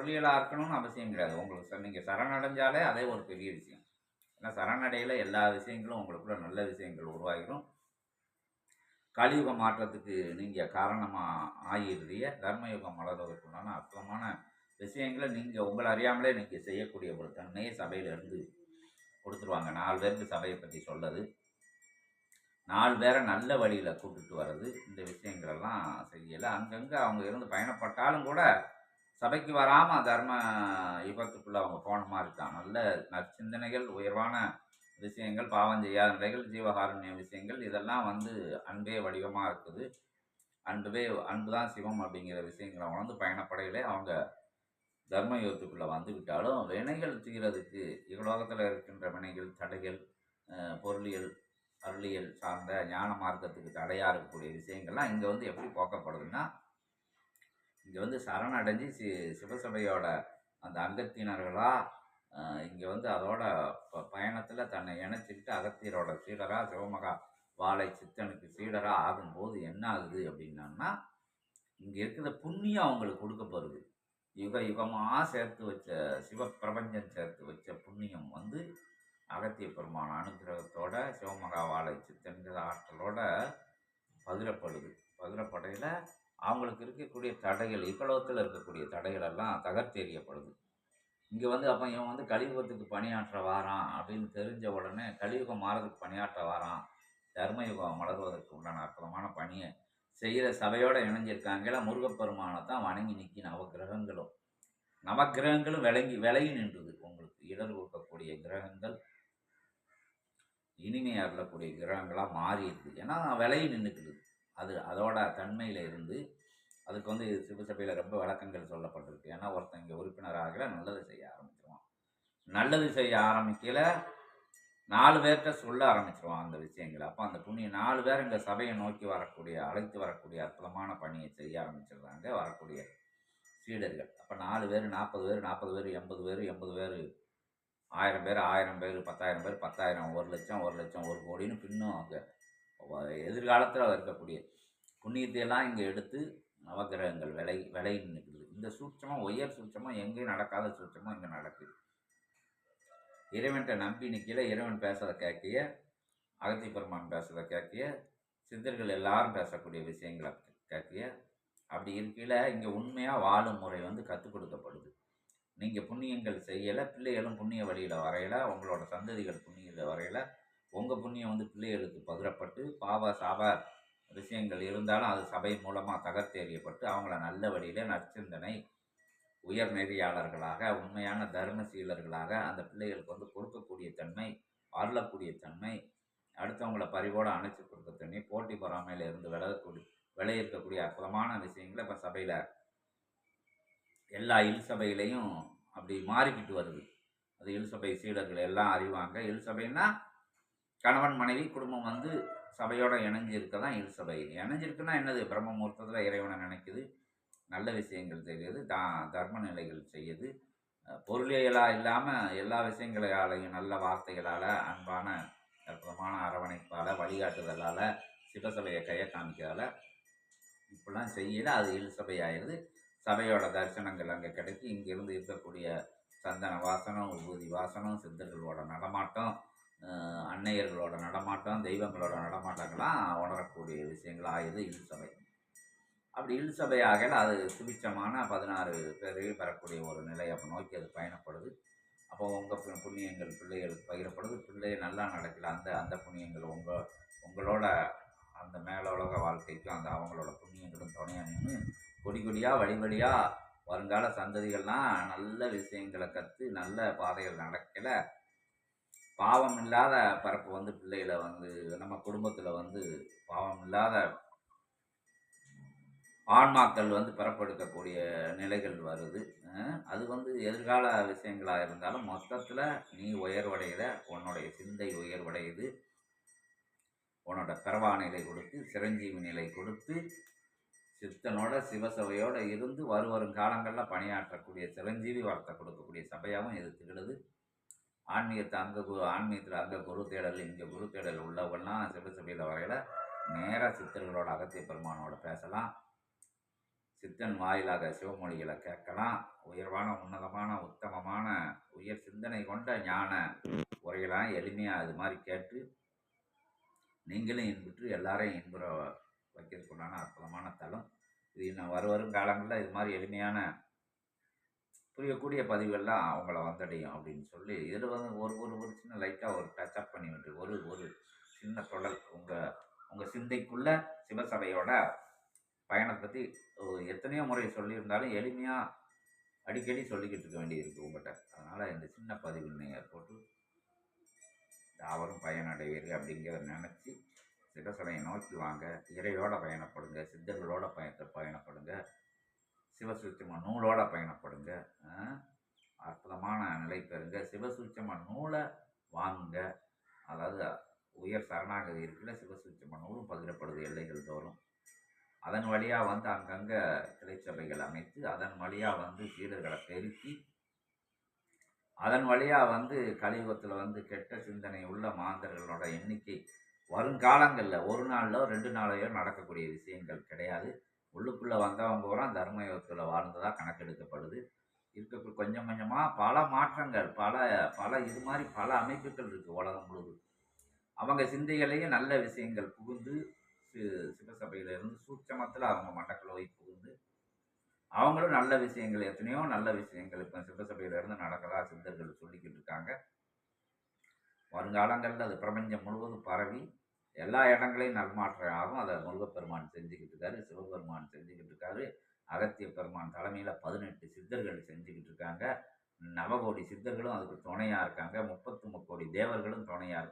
தொழிலாக இருக்கணும்னு அவசியம் கிடையாது. உங்களுக்கு நீங்கள் சரணடைஞ்சாலே அதே ஒரு பெரிய விஷயம். ஏன்னா சரணடையில் எல்லா விஷயங்களும் உங்களுக்குள்ள நல்ல விஷயங்கள் உருவாகிடும் கலியுக மாற்றத்துக்கு நீங்கள் காரணமாக ஆகிருதிய தர்மயுகம் மலர்வதற்குண்டான அற்புதமான விஷயங்களை நீங்கள் உங்களை அறியாமலே நீங்கள் செய்யக்கூடிய ஒரு தன்மையை சபையிலிருந்து கொடுத்துருவாங்க. நாலு பேருக்கு சபையை பற்றி சொல்லது. நாலு பேரை நல்ல வழியில் கூட்டுட்டு வர்றது. இந்த விஷயங்களெல்லாம் செய்யலை. அங்கங்கே அவங்க இருந்து பயணப்பட்டாலும் கூட சபைக்கு வராமல் தர்ம யுகத்துக்குள்ளே அவங்க போன மாதிரி தான். நல்ல நற்சிந்தனைகள் உயர்வான விஷயங்கள் பாவம் செய்யாத நிலைகள் ஜீவகாருண்ய விஷயங்கள் இதெல்லாம் வந்து அன்பே வடிவமாக இருக்குது. அன்புவே அன்பு தான் சிவம் அப்படிங்கிற விஷயங்களை உணர்ந்து பயணப்படையிலே அவங்க தர்ம யுகத்துக்குள்ளே வந்து விட்டாலும் வினைகள் தீரதுக்கு இகலோகத்தில் இருக்கின்ற வினைகள் தடைகள் பொருளியல் அருளியல் சார்ந்த ஞான மார்க்கத்துக்கு தடையாக இருக்கக்கூடிய விஷயங்கள்லாம் இங்கே வந்து எப்படி போக்கப்படுதுன்னா இங்கே வந்து சரணடைஞ்சு சி சிவசபையோட அந்த அங்கத்தினர்களாக இங்கே வந்து அதோட ப பயணத்தில் தன்னை இணைச்சிக்கிட்டு அகத்தியரோட சீடராக சிவமகா வாழை சித்தனுக்கு சீடராக ஆகும்போது என்ன ஆகுது அப்படின்னா இங்கே இருக்கிற புண்ணியம் அவங்களுக்கு கொடுக்கப்படுது யுக யுகமாக சேர்த்து வச்ச சிவப்பிரபஞ்சம் சேர்த்து வச்ச புண்ணியம் வந்து அகத்திய பெருமான அனுகிரகத்தோட சிவமகா வாழை சித்தன்கிற ஆற்றலோட பகிரப்படுது. பகிரப்படையில் அவங்களுக்கு இருக்கக்கூடிய தடைகள் இக்கலோகத்தில் இருக்கக்கூடிய தடைகள் எல்லாம் தகர்த்தெறியப்படுது. இங்கே வந்து அப்போ இவன் வந்து கலியுகத்துக்கு பணியாற்ற வாரான் அப்படின்னு தெரிஞ்ச உடனே கலியுகம் மாறதுக்கு பணியாற்ற வாரான். தர்மயுகம் மலர்வதற்கு உண்டான அற்புதமான பணியை செய்கிற சபையோடு இணைஞ்சிருக்காங்கள முருகப்பெருமானை தான் வணங்கி நிற்கி நவக்கிரகங்களும் நவக்கிரகங்களும் விளங்கி விலகி நின்றுது. உங்களுக்கு இடர் கொடுக்கக்கூடிய கிரகங்கள் இனிமையாக இருக்கக்கூடிய கிரகங்களாக மாறி இருக்குது ஏன்னா விலகி நின்றுக்குது. அது அதோட தன்மையில் இருந்து அதுக்கு வந்து சிவசபையில் ரொம்ப விளக்கங்கள் சொல்லப்பட்டிருக்கு. ஏன்னா ஒருத்தன் இங்கே உறுப்பினராகல நல்லது செய்ய ஆரம்பிச்சிருவான். நல்லது செய்ய ஆரம்பிக்கல நாலு பேர்கிட்ட சொல்ல ஆரம்பிச்சிருவான் அந்த விஷயங்களை. அப்போ அந்த புண்ணிய நாலு பேர் இந்த சபையை நோக்கி வரக்கூடிய அழைத்து வரக்கூடிய அற்புதமான பணியை செய்ய ஆரம்பிச்சிடுறாங்க வரக்கூடிய சீடர்கள். அப்போ நாலு பேர் நாற்பது பேர் நாற்பது பேர் எண்பது பேர் எண்பது பேர் ஆயிரம் பேர் ஆயிரம் பேர் பத்தாயிரம் பேர் பத்தாயிரம் ஒரு லட்சம் ஒரு லட்சம் ஒரு கோடின்னு பின்னும் அங்கே எதிர்காலத்தில் இருக்கக்கூடிய புண்ணியத்தை எல்லாம் இங்கே எடுத்து நவகிரகங்கள் விலை விலை நிற்குது. இந்த சூட்சமாக உயர் சூட்சமாக எங்கேயும் நடக்காத சூட்சமாக இங்கே நடக்குது. இறைவன்கிட்ட நம்பி நிற்கல இறைவன் பேசுறதை கேட்கிய அகத்தி பெருமான் பேசுகிறத கேட்கிய சித்தர்கள் எல்லாரும் பேசக்கூடிய விஷயங்களை கேட்கிய அப்படி இருக்கையில் இங்கே உண்மையாக வாழும் முறை வந்து கற்றுக் கொடுக்கப்படுது. நீங்கள் புண்ணியங்கள் செய்யலை பிள்ளைகளும் புண்ணிய வழியில் வரையில உங்களோட சந்ததிகள் புண்ணியில் வரையில உங்கள் புண்ணியம் வந்து பிள்ளைகளுக்கு பகிரப்பட்டு பாவ சாப விஷயங்கள் இருந்தாலும் அது சபை மூலமாக தகர்த்தெறியப்பட்டு அவங்கள நல்ல வழியில் நற்சிந்தனை உயர் நெறியாளர்களாக உண்மையான தர்மசீலர்களாக அந்த பிள்ளைகளுக்கு வந்து கொடுக்கக்கூடிய தன்மை அருளக்கூடிய தன்மை அடுத்தவங்கள பரிவோடு அணைச்சி கொடுக்க தன்மை போட்டி பொறாமையில் இருந்து விலகக்கூடிய விளையிருக்கக்கூடிய அற்புதமான விஷயங்களை இப்போ சபையில் எல்லா இல் சபையிலையும் அப்படி மாறிக்கிட்டு வருது. அது இல் சபை சீடர்கள் எல்லாம் அறிவாங்க. இல் சபைன்னா கணவன் மனைவி குடும்பம் வந்து சபையோட இணைஞ்சு இருக்க தான் இரு சபை. இணைஞ்சிருக்குன்னா என்னது? பிரம்ம முகூர்த்தத்தில் இறைவனை நினைக்குது. நல்ல விஷயங்கள் தெரியுது தா தர்ம நிலைகள் செய்யுது. பொருளியலாக இல்லாமல் எல்லா விஷயங்களாலையும் நல்ல வார்த்தைகளால் அன்பான அற்புதமான அரவணைப்பால் வழிகாட்டுதலால் சிவசபையை கையை காமிக்கிறதால இப்படிலாம் செய்யல. அது இல் சபை ஆயிடுது. சபையோட தரிசனங்கள் அங்கே கிடைக்கி இங்கேருந்து இருக்கக்கூடிய சந்தன வாசனம் உபூதி வாசனம் சித்தர்களோட நடமாட்டம் அன்னையர்களோட நடமாட்டம் தெய்வங்களோட நடமாட்டங்களாம் உணரக்கூடிய விஷயங்கள் ஆயுது இல் சபை. அப்படி இல் சபையாக அது சுபிச்சமான பதினாறு பேரையும் பெறக்கூடிய ஒரு நிலை அப்போ நோக்கி அது பயணப்படுது. அப்போ உங்கள் புண்ணியங்கள் பிள்ளைகளுக்கு பகிரப்படுது பிள்ளை நல்லா நடக்கல அந்த அந்த புண்ணியங்கள் உங்கள் உங்களோட அந்த மேலோலக வாழ்க்கைக்கும் அந்த அவங்களோட புண்ணியங்களும் துணையாக நின்று கொடி கொடியாக வழி வழியாக வருங்கால சந்ததிகள்லாம் நல்ல விஷயங்களை கற்று நல்ல பாதைகள் நடக்கலை. பாவம் இல்லாத பரப்பு வந்து பிள்ளைகளை வந்து நம்ம குடும்பத்தில் வந்து பாவம் இல்லாத ஆன்மாக்கள் வந்து பிறப்பெடுக்கக்கூடிய நிலைகள் வருது. அது வந்து எதிர்கால விஷயங்களாக இருந்தாலும் மொத்தத்தில் நீ உயர்வடைகிற உன்னுடைய சிந்தை உயர்வடையுது. உன்னோட பிறவா நிலை கொடுத்து சிரஞ்சீவி நிலை கொடுத்து சித்தனோட சிவசபையோடு இருந்து வரும் வரும் காலங்களில் பணியாற்றக்கூடிய சிரஞ்சீவி வார்த்தை கொடுக்கக்கூடிய சபையாகவும் இது திகழுது. ஆன்மீகத்தை அங்கே குரு ஆன்மீகத்தில் அங்கே குரு தேடல் இங்கே குரு தேடல் உள்ளவங்கள்லாம் சிவசபையில் வரையில். நேராக சித்தர்களோட அகத்திய பெருமானோட பேசலாம். சித்தன் வாயிலாக சிவமொழிகளை கேட்கலாம். உயர்வான உன்னதமான உத்தமமான உயர் சிந்தனை கொண்ட ஞான உரையெல்லாம் எளிமையாக இது மாதிரி கேட்டு நீங்களும் இன்புற்று எல்லாரையும் இன்புற வைக்கிறதுக்குண்டான அற்புதமான தலம். இது இன்னும் வரும் வரும் காலங்களில் இது மாதிரி எளிமையான புரியக்கூடிய பதிவுகள்லாம் அவங்கள வந்தடையும் அப்படின்னு சொல்லி இதில் வந்து ஒரு ஒரு ஒரு சின்ன லைட்டாக ஒரு டச்அப் பண்ணி விட்டு ஒரு ஒரு சின்ன தொடர் உங்கள் உங்கள் சிந்தைக்குள்ள சிவசபையோட பயணத்தை பற்றி எத்தனையோ முறை சொல்லியிருந்தாலும் எளிமையாக அடிக்கடி சொல்லிக்கிட்டு இருக்க வேண்டியிருக்கு உங்கள்கிட்ட அதனால் இந்த சின்ன பதிவு நீங்கள் போட்டு யாவரும் பயனடைவீர்கள் அப்படிங்கிறத நினச்சி சிவசபையை நோக்கி வாங்க இறையோட பயணப்படுங்க சித்தர்களோட பயணத்தை பயணப்படுங்க. சிவசூச்சம நூலோட பயணப்படுங்க. அற்புதமான நிலை பெறுங்க. சிவசூச்சம நூலை வாங்குங்க. அதாவது உயர் சரணாகதி இருக்குல்ல சிவசூச்சம நூலும் பகிரப்படுது எல்லைகள் தோறும். அதன் வழியாக வந்து அங்கங்கே கிளைச்சபைகள் அமைத்து அதன் வழியாக வந்து சீடர்களை பெருக்கி அதன் வழியாக வந்து கலியுகத்தில் வந்து கெட்ட சிந்தனை உள்ள மாந்தர்களோட எண்ணிக்கை வருங்காலங்களில் ஒரு நாளிலோ ரெண்டு நாளையோ நடக்கக்கூடிய விஷயங்கள் கிடையாது. உள்ளுக்குள்ளே வந்தவங்க பூரா தர்மயுகத்தில் வாழ்ந்ததாக கணக்கெடுக்கப்படுது. இருக்க கொஞ்சம் கொஞ்சமாக பல மாற்றங்கள் பல பல இது மாதிரி பல அமைப்புகள் இருக்குது உலகம் முழுவதும். அவங்க சிந்தைகளையும் நல்ல விஷயங்கள் புகுந்து சி சிவசபையிலிருந்து சூட்சமத்தில் அவங்க மண்டக்குள்ள போய் புகுந்து அவங்களும் நல்ல விஷயங்கள் எத்தனையோ நல்ல விஷயங்கள் இப்போ சிவசபையிலேருந்து நடக்கிறதா சிந்தர்கள் சொல்லிக்கிட்டு இருக்காங்க. வருங்காலங்களில் அது பிரபஞ்சம் முழுவதும் பரவி எல்லா இடங்களையும் நல்மாற்றம் ஆகும் அதை முருகப்பெருமான் செஞ்சுக்கிட்டு இருக்காரு சிவபெருமான் செஞ்சுக்கிட்டு இருக்காரு அகத்திய பெருமான் தலைமையில் பதினெட்டு சித்தர்கள் செஞ்சுக்கிட்டு இருக்காங்க. நவகோடி சித்தர்களும் அதுக்கு துணையாக இருக்காங்க. முப்பத்து முக்கோடி தேவர்களும் துணையாக இருக்காங்க.